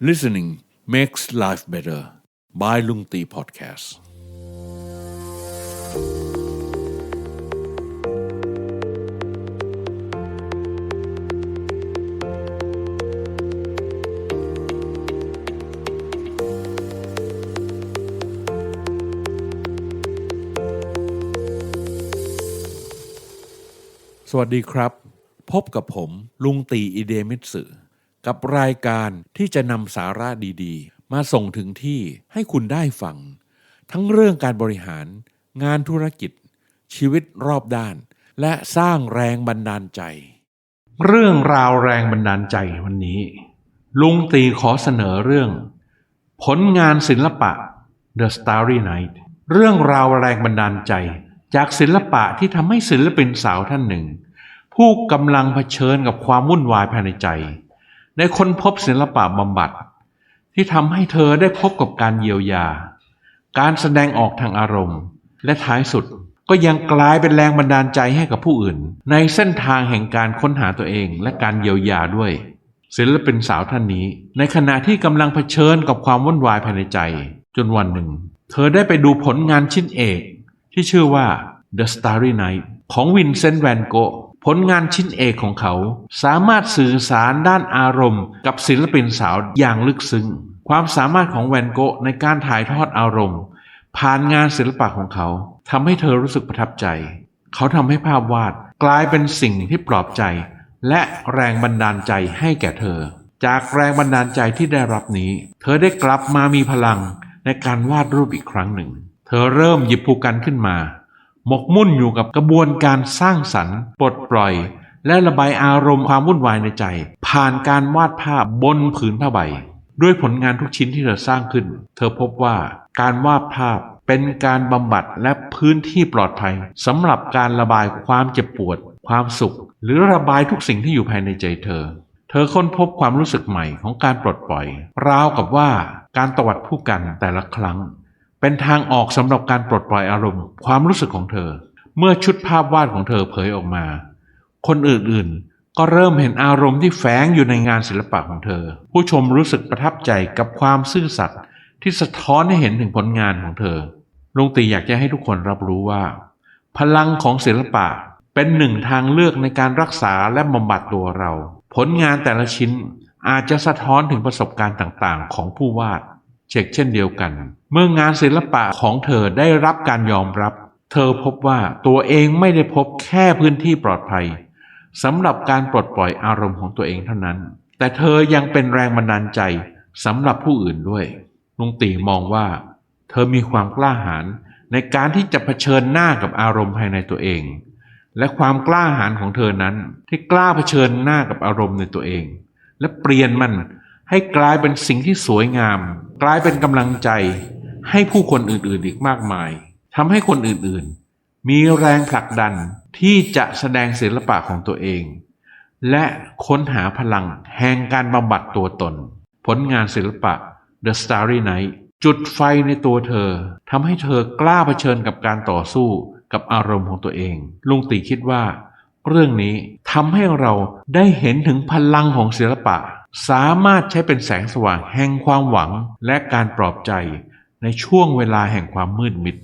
Listening makes life better by ลุงตี podcast สวัสดีครับ พบกับผมลุงตีอิเดมิตสึ กับรายการที่จะนำสาระดีๆ มาส่งถึงที่ให้คุณได้ฟัง ทั้งเรื่องการบริหารงานธุรกิจ ชีวิตรอบด้าน และสร้างแรงบันดาลใจ เรื่องราวแรงบันดาลใจวันนี้ ลุงตีขอเสนอเรื่อง ผลงานศิลปะ The Starry Night เรื่องราวแรงบันดาลใจ จากศิลปะที่ทำให้ศิลปินสาวท่านหนึ่ง ผู้กำลังเผชิญกับความวุ่นวายภายในใจ ได้ค้นพบศิลปะบำบัด ที่ทำให้เธอได้พบกับการเยียวยา การแสดงออกทางอารมณ์ และท้ายสุดก็ยังกลายเป็นแรงบันดาลใจให้กับผู้อื่น ในเส้นทางแห่งการค้นหาตัวเองและการเยียวยาด้วยศิลปินสาวท่านนี้ ในขณะที่กำลังเผชิญกับความวุ่นวายภายในใจ จนวันหนึ่ง เธอได้ไปดูผลงานชิ้นเอก ที่ชื่อว่า The Starry Night ของวินเซนต์แวนโกะ ผลงานชิ้นเอกของเขา สามารถสื่อสารด้านอารมณ์กับศิลปินสาวอย่างลึกซึ้ง ความสามารถของแวนโกะในการถ่ายทอดอารมณ์ ผ่านงานศิลปะของเขาทำให้เธอรู้สึกประทับใจ เขาทำให้ภาพวาดกลายเป็นสิ่งที่ปลอบใจ และแรงบันดาลใจให้แก่เธอ จากแรงบันดาลใจที่ได้รับนี้ เธอได้กลับมามีพลังในการวาดรูปอีกครั้งหนึ่ง เธอเริ่มหยิบภูกันขึ้นมา หมกมุ่นอยู่กับกระบวนการสร้างสรรค์ปลดปล่อย และระบายอารมณ์ความวุ่นวายในใจ ผ่านการวาดภาพบนผืนผ้าใบ ด้วยผลงานทุกชิ้นที่เธอสร้างขึ้น เธอพบว่าการวาดภาพเป็นการบำบัดและพื้นที่ปลอดภัยสำหรับการระบายความเจ็บปวด ความสุข หรือระบายทุกสิ่งที่อยู่ภายในใจเธอ เธอค้นพบความรู้สึกใหม่ของการปลดปล่อย ราวกับว่าการตวัดผู้กันแต่ละครั้ง เป็นทางออกสำหรับการปลดปล่อยอารมณ์ ความรู้สึกของเธอ เมื่อชุดภาพวาดของเธอเผยออกมา คนอื่นๆ ก็เริ่มเห็นอารมณ์ที่แฝงอยู่ในงานศิลปะของเธอ ผู้ชมรู้สึกประทับใจกับความซื่อสัตย์ที่สะท้อนให้เห็นถึงผลงานของเธอลุงตีอยากจะให้ทุกคนรับรู้ว่า พลังของศิลปะเป็นหนึ่งทางเลือกในการรักษาและบำบัดตัวเรา ผลงานแต่ละชิ้นอาจจะสะท้อนถึงประสบการณ์ต่างๆ ของผู้วาด เช่นเช่นเดียวกัน เมื่องานศิลปะของเธอได้รับการยอมรับ เธอพบว่าตัวเองไม่ได้พบแค่พื้นที่ปลอดภัยสำหรับการปลดปล่อยอารมณ์ของตัวเองเท่านั้น แต่เธอยังเป็นแรงบันดาลใจสำหรับผู้อื่นด้วย ลุงตีมองว่า เธอมีความกล้าหาญในการที่จะเผชิญหน้ากับอารมณ์ภายในตัวเอง และความกล้าหาญของเธอนั้นที่กล้าเผชิญหน้ากับอารมณ์ในตัวเอง และเปลี่ยนมัน ให้กลายเป็นสิ่งที่สวยงาม กลายเป็นกำลังใจ ให้ผู้คนอื่นๆอีกมากมายทำให้คนอื่นๆ มีแรงผลักดันที่จะแสดงศิลปะของตัวเอง และค้นหาพลังแห่งการบำบัดตัวตน ผลงานศิลปะ The Starry Night จุดไฟในตัวเธอทำให้เธอกล้าเผชิญกับการต่อสู้กับอารมณ์ของตัวเอง ลุงตีคิดว่า เรื่องนี้ทำให้เราได้เห็นถึงพลังของศิลปะ สามารถใช้เป็นแสงสว่างแห่งความหวังและการปลอบใจในช่วงเวลาแห่งความมืดมิด